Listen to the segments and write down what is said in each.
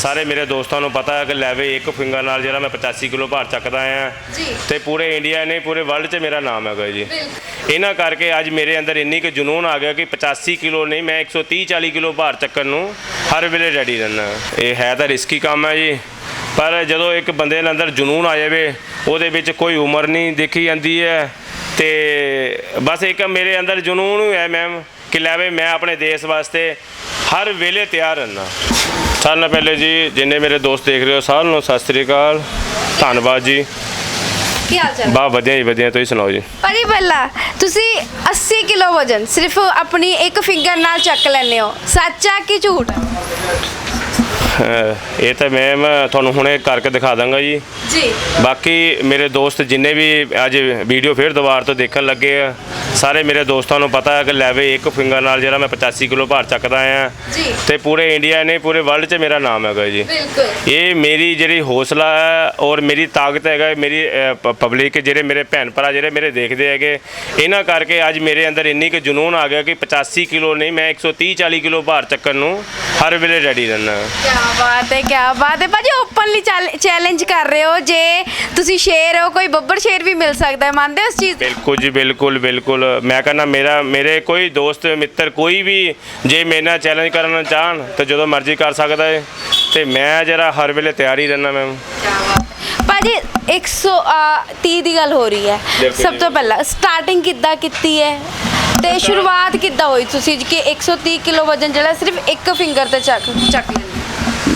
ਸਾਰੇ ਮੇਰੇ ਦੋਸਤਾਂ ਨੂੰ ਪਤਾ ਹੈ ਕਿ ਲੈਵੇ ਇੱਕ ਫਿੰਗਰ ਨਾਲ ਜਿਹੜਾ ਮੈਂ 85 ਕਿਲੋ ਭਾਰ ਚੱਕਦਾ ਆ ਤੇ ਪੂਰੇ ਇੰਡੀਆ ਨੇ ਪੂਰੇ ਵਰਲਡ 'ਚ ਮੇਰਾ ਨਾਮ ਹੈਗਾ ਜੀ। ਇਹਨਾਂ ਕਰਕੇ ਅੱਜ ਮੇਰੇ ਅੰਦਰ ਇੰਨੀ ਕੁ ਜਨੂਨ ਆ ਗਿਆ ਕਿ 85 ਕਿਲੋ ਨਹੀਂ ਮੈਂ 130 40 ਕਿਲੋ ਭਾਰ ਚੱਕਣ ਨੂੰ ਹਰ ਵੇਲੇ ਰੈਡੀ ਰਹਿਣਾ ਇਹ ਹੈ ਤਾਂ ਰਿਸਕੀ ਕੰਮ ਹੈ ਜੀ। ਪਰ ਜਦੋਂ ਇੱਕ ਬੰਦੇ ਦੇ ਅੰਦਰ ਜਨੂਨ ਆ ਜਾਵੇ ਉਹਦੇ ਵਿੱਚ ਕੋਈ ਉਮਰ ਨਹੀਂ ਦੇਖੀ ਜਾਂਦੀ ਹੈ। ਤੇ ਬਸ ਇੱਕ ਮੇਰੇ ਅੰਦਰ ਜਨੂਨ ਹੀ ਹੈ ਮੈਮ ਕਿ ਲੈਵੇ ਮੈਂ ਆਪਣੇ ਦੇਸ਼ ਵਾਸਤੇ ਹਰ ਵੇਲੇ ਤਿਆਰ ਰਹਿਣਾ ਸਾਰਿਆਂ ਨਾਲ ਪਹਿਲੇ ਜੀ ਜਿੰਨੇ ਮੇਰੇ ਦੋਸਤ ਦੇਖ ਰਹੇ ਹੋ ਸਾਰਿਆਂ ਨੂੰ ਸਤਿ ਸ੍ਰੀ ਅਕਾਲ। ਧੰਨਵਾਦ ਜੀ। ਕੀ ਹਾਲ ਚਾਲ? ਬਾ ਵਧੀਆ ਜੀ ਵਧੀਆ ਤੁਸੀਂ ਸੁਣਾਓ ਜੀ? ਭਾਜੀ ਪਹਿਲਾਂ ਤੁਸੀਂ 80 ਕਿਲੋ ਵਜਨ ਸਿਰਫ ਆਪਣੀ ਇੱਕ ਫਿੰਗਰ ਨਾਲ ਚੱਕ ਲੈਂਦੇ ਹੋ। ਸੱਚ ਆ ਕਿ ਝੂਠ ਅਹ ਇਹ ਤਾਂ ਮੈਂ ਮੈਂ ਤੁਹਾਨੂੰ ਹੁਣੇ ਕਰਕੇ ਦਿਖਾ ਦਾਂਗਾ ਜੀ। ਜੀ। ਬਾਕੀ ਮੇਰੇ ਦੋਸਤ ਜਿੰਨੇ ਵੀ ਅੱਜ ਵੀਡੀਓ ਫੇਰ ਦੁਬਾਰ ਤੋਂ ਦੇਖਣ ਲੱਗੇ ਆ ਸਾਰੇ ਮੇਰੇ ਦੋਸਤਾਂ ਨੂੰ ਪਤਾ ਹੈ ਕਿ ਲੈਵੇ ਇੱਕ ਫਿੰਗਰ ਨਾਲ ਜਿਹੜਾ ਮੈਂ 85 ਕਿਲੋ ਭਾਰ ਚੱਕਦਾ ਆ। ਜੀ। ਤੇ ਪੂਰੇ ਇੰਡੀਆ ਨੇ ਪੂਰੇ ਵਰਲਡ 'ਚ ਮੇਰਾ ਨਾਮ ਹੈਗਾ ਜੀ। ਬਿਲਕੁਲ। ਇਹ ਮੇਰੀ ਜਿਹੜੀ ਹੌਸਲਾ ਹੈ ਔਰ ਮੇਰੀ ਤਾਕਤ ਹੈਗਾ ਮੇਰੀ ਪਬਲਿਕ ਜਿਹੜੇ ਮੇਰੇ ਭੈਣ ਭਰਾ ਜਿਹੜੇ ਮੇਰੇ ਦੇਖਦੇ ਹੈਗੇ ਇਹਨਾਂ ਕਰਕੇ ਅੱਜ ਮੇਰੇ ਅੰਦਰ ਇੰਨੀ ਕੁ ਜਨੂਨ ਆ ਗਿਆ ਕਿ 85 ਕਿਲੋ ਨਹੀਂ ਮੈਂ 130 40 ਕਿਲੋ ਭਾਰ ਚੱਕਣ ਨੂੰ ਹਰ ਵੇਲੇ ਰੈਡੀ ਰਹਿਣਾ ਕੀ ਬਾਤ ਹੈ ਕੀ ਬਾਤ ਹੈ। ਭਾਜੀ ਓਪਨਲੀ ਚੈਲੰਜ ਕਰ ਰਹੇ ਹੋ। ਜੇ ਤੁਸੀਂ ਸ਼ੇਰ ਹੋ ਕੋਈ ਬੱਬਰ ਸ਼ੇਰ ਵੀ ਮਿਲ ਸਕਦਾ ਹੈ। ਮੰਨਦੇ ਹੋ ਇਸ ਚੀਜ਼? ਨੂੰ? ਬਿਲਕੁਲ ਜੀ ਬਿਲਕੁਲ ਬਿਲਕੁਲ। ਮੈਂ ਕਹਿੰਦਾ ਮੇਰਾ ਮੇਰੇ ਕੋਈ ਦੋਸਤ ਮਿੱਤਰ ਕੋਈ ਵੀ ਜੇ ਮੇਰੇ ਨਾਲ ਚੈਲੰਜ ਕਰਨਾ ਚਾਹਣ ਤਾਂ ਜਦੋਂ ਮਰਜ਼ੀ ਕਰ ਸਕਦਾ ਹੈ ਤੇ ਮੈਂ ਜਰਾ ਹਰ ਵੇਲੇ ਤਿਆਰ ਹੀ ਰਹਿਣਾ ਮੈਂ ਭਾਜੀ 130 ਦੀ ਗੱਲ ਹੋ ਰਹੀ ਹੈ। ਬਿਲਕੁਲ ਸਭ ਜੀ। ਤੋਂ ਪਹਿਲਾਂ ਸਟਾਰਟਿੰਗ ਕਿੱਦਾਂ ਕੀਤੀ ਹੈ? ਤੇ ਸ਼ੁਰੂਆਤ ਕਿੱਦਾਂ ਹੋਈ ਤੁਸੀਂ? ਕਿ 130 ਕਿਲੋ ਵਜਨ ਜਿਹੜਾ ਸਿਰਫ ਇੱਕ ਫਿੰਗਰ ਤੇ ਚੱਕ ਚੱਕ ਲੈਂਦੇ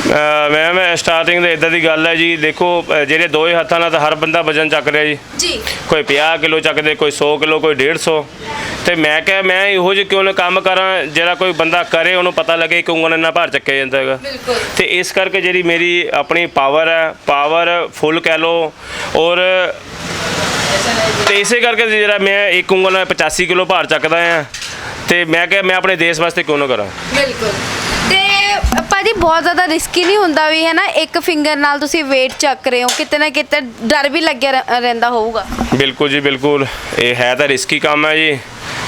ਮੈਂ ਸਟਾਰਟਿੰਗ ਦੇ ਇਦਾਂ ਦੀ ਗੱਲ ਹੈ ਜੀ। ਦੇਖੋ ਜਿਹੜੇ ਦੋਏ ਹੱਥਾਂ ਨਾਲ ਤਾਂ ਹਰ ਬੰਦਾ ਵਜਨ ਚੱਕ ਰਿਹਾ ਜੀ। ਜੀ। ਕੋਈ 50 ਕਿਲੋ ਚੱਕਦੇ ਕੋਈ 100 ਕਿਲੋ ਕੋਈ 150 ਤੇ ਮੈਂ ਕਿਹਾ ਮੈਂ ਇਹੋ ਜਿਹੇ ਕਿਉਂ ਨਾ ਕੰਮ ਕਰਾਂ ਜਿਹੜਾ ਕੋਈ ਬੰਦਾ ਕਰੇ ਉਹਨੂੰ ਪਤਾ ਲੱਗੇ ਕਿ ਉਂਗਲ ਨਾਲ ਭਾਰ ਚੱਕਿਆ ਜਾਂਦਾ ਹੈਗਾ। ਤੇ ਇਸ ਕਰਕੇ ਜਿਹੜੀ ਮੇਰੀ ਆਪਣੀ ਪਾਵਰ ਹੈ ਪਾਵਰ ਫੁੱਲ ਕਹਿ ਲੋ ਔਰ ਤੇ ਇਸੇ ਕਰਕੇ ਜਿਹੜਾ ਮੈਂ ਇੱਕ ਉਂਗਲ ਨਾਲ 85 ਕਿਲੋ ਭਾਰ ਚੱਕਦਾ ਆ ਤੇ ਮੈਂ ਕਿਹਾ ਮੈਂ ਆਪਣੇ ਦੇਸ਼ ਵਾਸਤੇ ਕਿਉਂ ਨਾ ਕਰਾਂ। ਬਿਲਕੁਲ। ਤੇ ਭਾਜੀ ਬਹੁਤ ਜ਼ਿਆਦਾ ਰਿਸਕੀ ਨਹੀਂ ਹੁੰਦਾ ਵੀ, ਹੈ ਨਾ? ਇੱਕ ਫਿੰਗਰ ਨਾਲ ਤੁਸੀਂ weight ਚੱਕ ਰਹੇ ਹੋ, ਕਿਤੇ ਨਾ ਕਿਤੇ ਡਰ ਵੀ ਲੱਗਿਆ ਰਹਿ- ਰਹਿੰਦਾ ਹੋਊਗਾ। ਬਿਲਕੁਲ ਜੀ, ਬਿਲਕੁਲ। ਇਹ ਹੈ ਤਾਂ ਰਿਸਕੀ ਕੰਮ ਹੈ ਜੀ।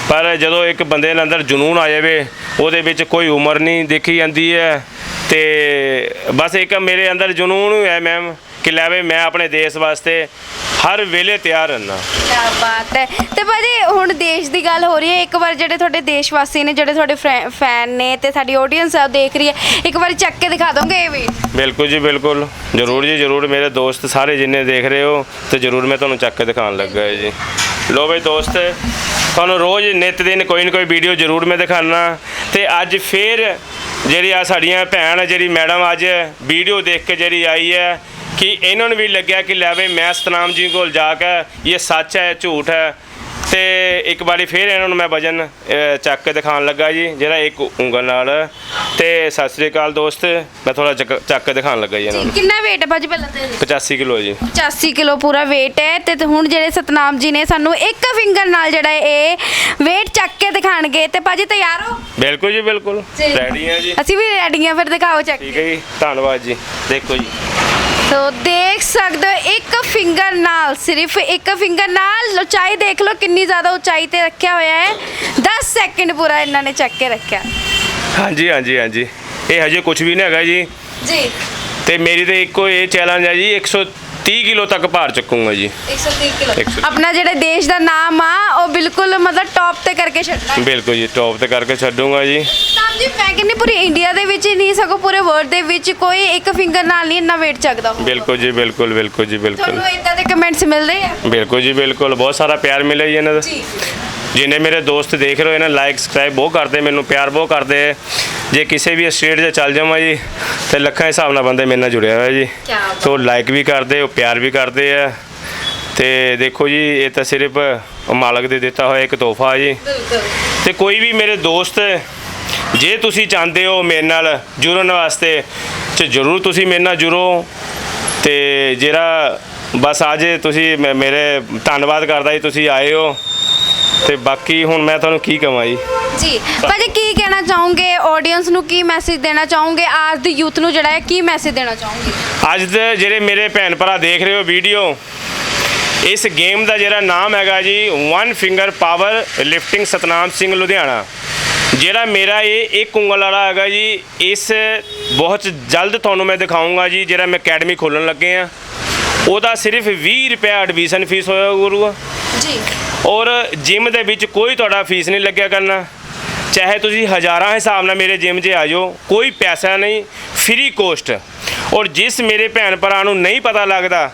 ਪਰ ਜਦੋਂ ਇੱਕ ਬੰਦੇ ਦੇ ਅੰਦਰ ਜਨੂਨ ਆ ਜਾਵੇ, ਉਹਦੇ ਵਿੱਚ ਕੋਈ ਉਮਰ ਨਹੀਂ ਦੇਖੀ ਜਾਂਦੀ ਹੈ। ਤੇ ਬਸ ਇੱਕ ਮੇਰੇ ਅੰਦਰ ਜਨੂਨ ਹੀ ਹੈ ਮੈਮ ਕਿ ਲੈਵੇ ਮੈਂ ਆਪਣੇ ਦੇਸ਼ ਵਾਸਤੇ ਹਰ ਵੇਲੇ ਤਿਆਰ ਰਹਿਣਾ ਕੀ ਬਾਤ ਹੈ। ਤੇ ਭਾਜੀ ਹੁਣ ਦੇਸ਼ ਦੀ ਗੱਲ ਹੋ ਰਹੀ ਹੈ। ਇੱਕ ਵਾਰ ਜਿਹੜੇ ਤੁਹਾਡੇ ਦੇਸ਼ ਵਾਸੀ ਨੇ ਜਿਹੜੇ ਤੁਹਾਡੇ ਫੈਨ ਨੇ ਤੇ ਸਾਡੀ ਆਡੀਅנס ਆ ਦੇਖ ਰਹੀ ਹੈ। ਇੱਕ ਵਾਰੀ ਚੱਕ ਕੇ ਦਿਖਾ ਦੋਗੇ ਇਹ ਵੀ? ਬਿਲਕੁਲ ਜੀ ਬਿਲਕੁਲ। ਜਰੂਰ ਜੀ ਜਰੂਰ। ਮੇਰੇ ਦੋਸਤ ਸਾਰੇ ਜਿੰਨੇ ਦੇਖ ਰਹੇ ਹੋ ਤੇ ਜਰੂਰ ਮੈਂ ਤੁਹਾਨੂੰ ਚੱਕ ਕੇ ਦਿਖਾਉਣ ਲੱਗਾ ਹੈ ਜੀ। ਲੋ ਬਈ ਦੋਸਤ ਤੁਹਾਨੂੰ ਰੋਜ਼ ਨਿਤ ਦਿਨ ਕੋਈ ਨਾ ਕੋਈ ਵੀਡੀਓ ਜਰੂਰ ਮੈਂ ਦਿਖਾਣਾ ਤੇ ਅੱਜ ਫੇਰ ਜਿਹੜੀ ਆ ਸਾਡੀਆਂ ਭੈਣ ਜਿਹੜੀ ਮੈਡਮ ਅੱਜ ਵੀਡੀਓ ਦੇਖ ਕੇ ਜਿਹੜੀ ਆਈ ਹੈ ਕਿ ਇਹਨਾਂ ਨੂੰ ਵੀ ਲੱਗਿਆ ਕਿ ਲੈ ਵੇ ਮੈਂ ਸਤਨਾਮ ਜੀ ਕੋਲ ਜਾ ਕੇ ਇਹ ਸੱਚ ਹੈ ਝੂਠ ਹੈ। ਤੇ ਇੱਕ ਵਾਰੀ ਫੇਰ ਇਹਨਾਂ ਨੂੰ ਮੈਂ ਵਜਨ ਚੱਕ ਕੇ ਦਿਖਾਉਣ ਲੱਗਾ ਜੀ ਜਿਹੜਾ ਇੱਕ ਉਂਗਲ ਨਾਲ। ਤੇ ਸਤਿ ਸ੍ਰੀ ਅਕਾਲ ਦੋਸਤ ਮੈਂ ਥੋੜਾ ਚੱਕ ਕੇ ਦਿਖਾਉਣ ਲੱਗਾ ਜੀ ਇਹਨਾਂ ਨੂੰ। ਕਿੰਨਾ weight ਹੈ ਭਾਜੀ ਪਹਿਲਾਂ ਤੇ? 85 ਕਿਲੋ ਜੀ। 85 ਕਿਲੋ ਪੂਰਾ weight ਹੈ। ਤੇ ਹੁਣ ਜਿਹੜੇ ਸਤਨਾਮ ਜੀ ਨੇ ਸਾਨੂੰ ਇੱਕ ਫਿੰਗਰ ਨਾਲ ਜਿਹੜਾ ਇਹ weight ਚੱਕ ਕੇ ਦਿਖਾਣਗੇ ਤੇ ਭਾਜੀ ਤਿਆਰ ਹੋ? ਬਿਲਕੁਲ ਜੀ ਬਿਲਕੁਲ। ਰੈਡੀ ਆ ਜੀ। ਅਸੀਂ ਵੀ ਰੈਡੀ ਹਾਂ ਫਿਰ ਦਿਖਾਓ ਚੱਕ ਠੀਕ ਹੈ ਜੀ ਧੰਨਵਾਦ ਜੀ। ਦੇਖੋ ਜੀ। ਸੋ ਦੇਖ ਸਕਦੇ ਹੋ ਇੱਕ ਫਿੰਗਰ ਨਾਲ ਸਿਰਫ ਇੱਕ ਫਿੰਗਰ ਨਾਲ ਉਚਾਈ ਦੇਖ ਲਓ ਕਿੰਨੀ ਜ਼ਿਆਦਾ ਉਚਾਈ ਤੇ ਰੱਖਿਆ ਹੋਇਆ ਹੈ। 10 ਸੈਕਿੰਡ ਪੂਰਾ ਇਹਨਾਂ ਨੇ ਚੱਕ ਕੇ ਰੱਖਿਆ। ਹਾਂਜੀ ਹਾਂਜੀ ਹਾਂਜੀ। ਇਹ ਹਜੇ ਕੁਝ ਵੀ ਨਹੀਂ ਹੈਗਾ ਜੀ। ਜੀ। ਤੇ ਮੇਰੀ ਤੇ ਇੱਕੋ ਇਹ ਚੈਲੰਜ ਹੈ ਜੀ 130 ਕਿਲੋ ਤੱਕ ਭਾਰ ਚੱਕੂਗਾ ਜੀ। 130 ਕਿਲੋ। 130 ਆਪਣਾ ਜਿਹੜਾ ਦੇਸ਼ ਦਾ ਨਾਮ ਆ ਉਹ ਬਿਲਕੁਲ ਮਤਲਬ ਟੌਪ ਤੇ ਕਰਕੇ ਛੱਡਣਾ ਬਿਲਕੁਲ ਜੀ ਟੌਪ ਤੇ ਕਰਕੇ ਛੱਡੂਗਾ ਜੀ। ਜੀ ਮੈਂ ਕਹਿੰਦੀ ਪੂਰੀ ਇੰਡੀਆ ਦੇ ਵਿੱਚ ਹੀ ਨਹੀਂ ਸਗੋਂ ਪੂਰੇ ਵਰਲਡ ਦੇ ਵਿੱਚ ਕੋਈ ਇੱਕ ਫਿੰਗਰ ਨਾਲ ਨਹੀਂ ਇੰਨਾ weight ਚੱਕਦਾ ਹੋਊਗਾ। ਬਿਲਕੁਲ ਜੀ ਬਿਲਕੁਲ ਬਿਲਕੁਲ ਜੀ ਬਿਲਕੁਲ। ਤੁਹਾਨੂੰ ਇਦਾਂ ਦੇ ਕਮੈਂਟਸ ਮਿਲਦੇ ਆ? ਬਿਲਕੁਲ ਜੀ ਬਿਲਕੁਲ। ਬਹੁਤ ਸਾਰਾ ਪਿਆਰ ਮਿਲਿਆ ਜੀ ਇਹਨਾਂ ਦਾ। ਜੀ। ਜਿੰਨੇ ਮੇਰੇ ਦੋਸਤ ਦੇਖ ਰਹੇ ਹੋ ਇਹਨਾਂ ਲਾਈਕ ਸਬਸਕ੍ਰਾਈਬ ਬਹੁਤ ਕਰਦੇ ਮੈਨੂੰ ਪਿਆਰ ਬਹੁਤ ਕਰਦੇ। ਜੇ ਕਿਸੇ ਵੀ ਸਟੇਟ 'ਤੇ ਚੱਲ ਜਾਵਾਂ ਜੀ ਤੇ ਲੱਖਾਂ ਹਿਸਾਬ ਨਾਲ ਬੰਦੇ ਮੇਰੇ ਨਾਲ ਜੁੜਿਆ ਹੋਇਆ ਜੀ। ਤੋ ਲਾਈਕ ਵੀ ਕਰਦੇ ਉਹ ਪਿਆਰ ਵੀ ਕਰਦੇ ਆ। ਤੇ ਦੇਖੋ ਜੀ ਇਹ ਤਾਂ ਸਿਰਫ ਮਾਲਕ ਦੇ ਦਿੱਤਾ ਹੋਇਆ ਇੱਕ ਤੋਹਫਾ ਜੀ। ਬਿਲਕੁਲ। ਤੇ ਕੋਈ ਵੀ ਮੇਰੇ ਦੋਸਤ ਜੇ ਤੁਸੀਂ ਚਾਹੁੰਦੇ ਹੋ ਮੇਰੇ ਨਾਲ ਜੁੜਨ ਵਾਸਤੇ ਤੇ ਜਰੂਰ ਤੁਸੀਂ ਮੇਰੇ ਨਾਲ ਜੁੜੋ। ਤੇ ਜਿਹੜਾ ਬਸ ਅੱਜ ਤੁਸੀਂ ਮੇਰੇ ਧੰਨਵਾਦ ਕਰਦਾ ਜੀ ਤੁਸੀਂ ਆਏ ਹੋ। ਤੇ ਬਾਕੀ ਹੁਣ ਮੈਂ ਤੁਹਾਨੂੰ ਕੀ ਕਹਾਂ ਜੀ? ਜੀ ਭਾਜੀ ਕੀ ਕਹਿਣਾ ਚਾਹੋਗੇ? ਆਡੀਅנס ਨੂੰ ਕੀ ਮੈਸੇਜ ਦੇਣਾ ਚਾਹੋਗੇ? ਅੱਜ ਦੀ ਯੂਥ ਨੂੰ ਜਿਹੜਾ ਹੈ ਕੀ ਮੈਸੇਜ ਦੇਣਾ ਚਾਹੋਗੇ? ਅੱਜ ਦੇ ਜਿਹੜੇ ਮੇਰੇ ਭੈਣ ਭਰਾ ਦੇਖ ਰਹੇ ਹੋ ਵੀਡੀਓ ਇਸ ਗੇਮ ਦਾ ਜਿਹੜਾ ਨਾਮ ਹੈਗਾ ਜੀ one finger power lifting Satnam Singh Ludhiana. ਜਿਹੜਾ ਮੇਰਾ ਇਹ ਇੱਕ ਉਂਗਲ ਵਾਲਾ ਹੈਗਾ ਜੀ ਇਸ ਬਹੁਤ ਜਲਦ ਤੁਹਾਨੂੰ ਮੈਂ ਦਿਖਾਉਂਗਾ ਜੀ ਜਿਹੜਾ ਮੈਂ ਅਕੈਡਮੀ ਖੋਲਣ ਲੱਗੇ ਆ ਉਹਦਾ ਸਿਰਫ 20 ਰੁਪਏ ਐਡਮਿਸ਼ਨ ਫੀਸ ਹੋਇਆ ਗੁਰੂਆ ਜੀ। ਔਰ ਜਿਮ ਦੇ ਵਿੱਚ ਕੋਈ ਤੁਹਾਡਾ ਫੀਸ ਨਹੀਂ ਲੱਗਿਆ ਕਰਨਾ। ਚਾਹੇ ਤੁਸੀਂ ਹਜ਼ਾਰਾਂ ਹਿਸਾਬ ਨਾਲ ਮੇਰੇ ਜਿਮ 'ਚ ਆ ਜਾਓ, ਕੋਈ ਪੈਸਾ ਨਹੀਂ ਫ੍ਰੀ ਕੋਸਟ ਔਰ ਜਿਸ ਮੇਰੇ ਭੈਣ ਭਰਾ ਨੂੰ ਨਹੀਂ ਪਤਾ ਲੱਗਦਾ